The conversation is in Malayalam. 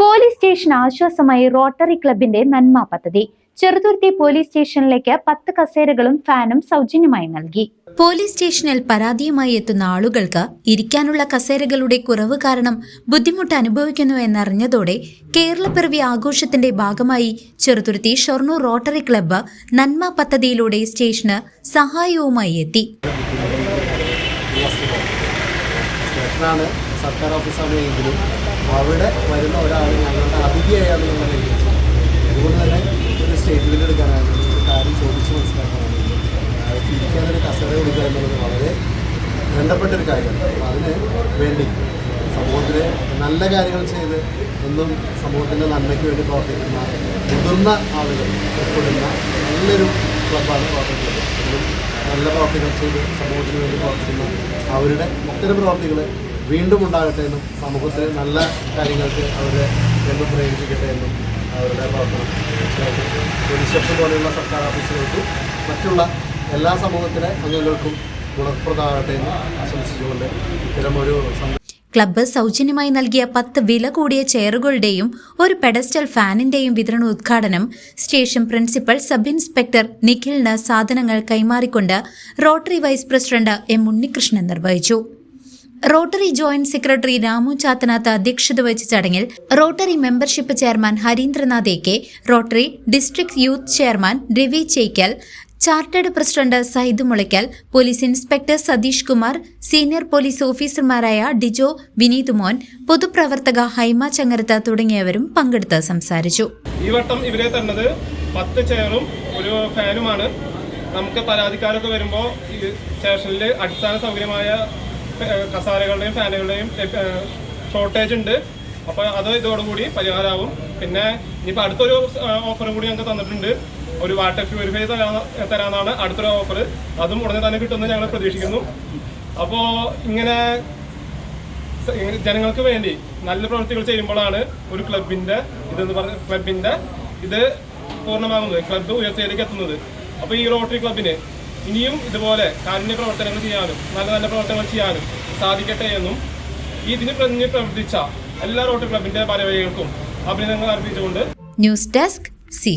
Police station ആശ്വാസമായി റോട്ടറി ക്ലബിന്റെ നന്മ പദ്ധതി. ചെറുതുരുത്തി പോലീസ് സ്റ്റേഷനിലേക്ക് പത്ത് കസേരകളും ഫാനും സൗജന്യമായി നൽകി. പോലീസ് സ്റ്റേഷനിൽ പരാതിയുമായി എത്തുന്ന ആളുകൾക്ക് ഇരിക്കാനുള്ള കസേരകളുടെ കുറവ് കാരണം ബുദ്ധിമുട്ട് അനുഭവിക്കുന്നു എന്നറിഞ്ഞതോടെ കേരളപ്പിറവി ആഘോഷത്തിന്റെ ഭാഗമായി ചെറുതുരുത്തി ഷൊർണൂർ റോട്ടറി ക്ലബ്ബ് നന്മ പദ്ധതിയിലൂടെ സ്റ്റേഷന് സഹായവുമായി എത്തി. സർക്കാർ ഓഫീസാണ് എങ്കിലും അവിടെ വരുന്ന ഒരാൾ ഞങ്ങളുടെ അതിഥിയായാണ് ഞങ്ങൾ നിയമിച്ചത് അതുകൊണ്ട് തന്നെ ഒരു സ്റ്റേറ്റ്മെന്റ് എടുക്കാനായിട്ട് ഒരു കാര്യം ചോദിച്ച് മനസ്സിലാക്കാനായിട്ട് അയാൾക്ക് ഇരിക്കാനൊരു കസേര കൊടുക്കുക എന്നുള്ളത് വളരെ വേണ്ടപ്പെട്ടൊരു കാര്യമാണ്. അപ്പോൾ അതിന് വേണ്ടി സമൂഹത്തിന് നല്ല കാര്യങ്ങൾ ചെയ്ത് എന്നും സമൂഹത്തിന്റെ നന്മയ്ക്ക് വേണ്ടി പ്രവർത്തിക്കുന്ന മുതിർന്ന ആളുകൾ ഉൾപ്പെടുന്ന നല്ലൊരു ക്ലബ്ബാണ് പ്രവർത്തിക്കുന്നത്. നല്ല പ്രവർത്തികൾ ചെയ്ത് സമൂഹത്തിന് വേണ്ടി പ്രവർത്തിക്കുന്ന അവരുടെ ഇത്തരം പ്രവർത്തികൾ വീണ്ടും ഉണ്ടാകട്ടെ എന്നും സമൂഹത്തിൽ നല്ല കാര്യങ്ങൾക്ക് അവരെ എന്നും പ്രേരിപ്പിക്കട്ടെ എന്നും അവരുടെ പ്രവർത്തനം പോലെയുള്ള സർക്കാർ ഓഫീസുകൾക്കും മറ്റുള്ള എല്ലാ സമൂഹത്തിലെ അംഗങ്ങൾക്കും ഗുണപ്രദമാകട്ടെ എന്ന് ആശംസിച്ചുകൊണ്ട് ഒരു ക്ലബ്ബ് സൗജന്യമായി നൽകിയ പത്ത് വില കൂടിയ ചെയറുകളുടെയും ഒരു പെഡസ്റ്റൽ ഫാനിന്റെയും വിതരണ ഉദ്ഘാടനം സ്റ്റേഷൻ പ്രിൻസിപ്പൽ സബ് ഇൻസ്പെക്ടർ നിഖിലിന് സാധനങ്ങൾ കൈമാറിക്കൊണ്ട് Rotary vice president M Unnikrishnan നിർവഹിച്ചു. Rotary joint secretary Ramu Chathanath അധ്യക്ഷത വഹിച്ച ചടങ്ങിൽ Rotary membership chairman Harindranath A K Rotary district youth chairman Ravi Chekkal chartered president Syed Mulakkal police inspector Satheesh Kumar senior police ഓഫീസർമാരായ ഡിജോ വിനീത് മോൻ പൊതുപ്രവർത്തക ഹൈമ ചങ്ങരത്ത് തുടങ്ങിയവരും പങ്കെടുത്ത് സംസാരിച്ചു. ഈ വട്ടം ഇവരെ തന്നത് പത്ത് ചെയറും ഒരു ഫാനുമാണ്. നമുക്ക് പരാതിക്കാരൊക്കെ വരുമ്പോൾ സ്റ്റേഷനിൽ അടിസ്ഥാന സൗകര്യമായ കസാരകളുടെയും ഫാനുകളുടെയും ഷോർട്ടേജ് ഉണ്ട്. അപ്പോൾ അത് ഇതോടുകൂടി പരിഹാരമാവും. പിന്നെ ഇനിയിപ്പോൾ അടുത്തൊരു ഓഫറും കൂടി ഞങ്ങൾക്ക് തന്നിട്ടുണ്ട്. ഒരു വാട്ടർ പ്യൂരിഫൈ തരാ- തരാനാണ് അടുത്തൊരു ഓഫർ അതും ഉടനെ തന്നെ കിട്ടുമെന്ന് ഞങ്ങൾ പ്രതീക്ഷിക്കുന്നു. അപ്പോൾ ഇങ്ങനെ ജനങ്ങൾക്ക് വേണ്ടി നല്ല പ്രവൃത്തികൾ ചെയ്യുമ്പോഴാണ് ഒരു ക്ലബിന്റെ ഇതെന്ന് പറഞ്ഞ ക്ലബിന്റെ ഇത് പൂർണമാകുന്നത് ക്ലബ്ബ് ഉയർച്ചയിലേക്ക് എത്തുന്നത്. അപ്പോൾ ഈ റോട്ടറി ക്ലബിന് ഇനിയും ഇതുപോലെ കാരുണ്യ പ്രവർത്തനങ്ങൾ ചെയ്യാനും നല്ല നല്ല പ്രവർത്തനങ്ങൾ ചെയ്യാനും സാധിക്കട്ടെ എന്നും ഇതിന് പ്രതി പ്രവർത്തിച്ച എല്ലാ റോട്ടറി ക്ലബിന്റെ ഭാരവാഹികൾക്കും അഭിനന്ദനങ്ങൾ അർപ്പിച്ചുകൊണ്ട് ന്യൂസ് ഡെസ്ക് സി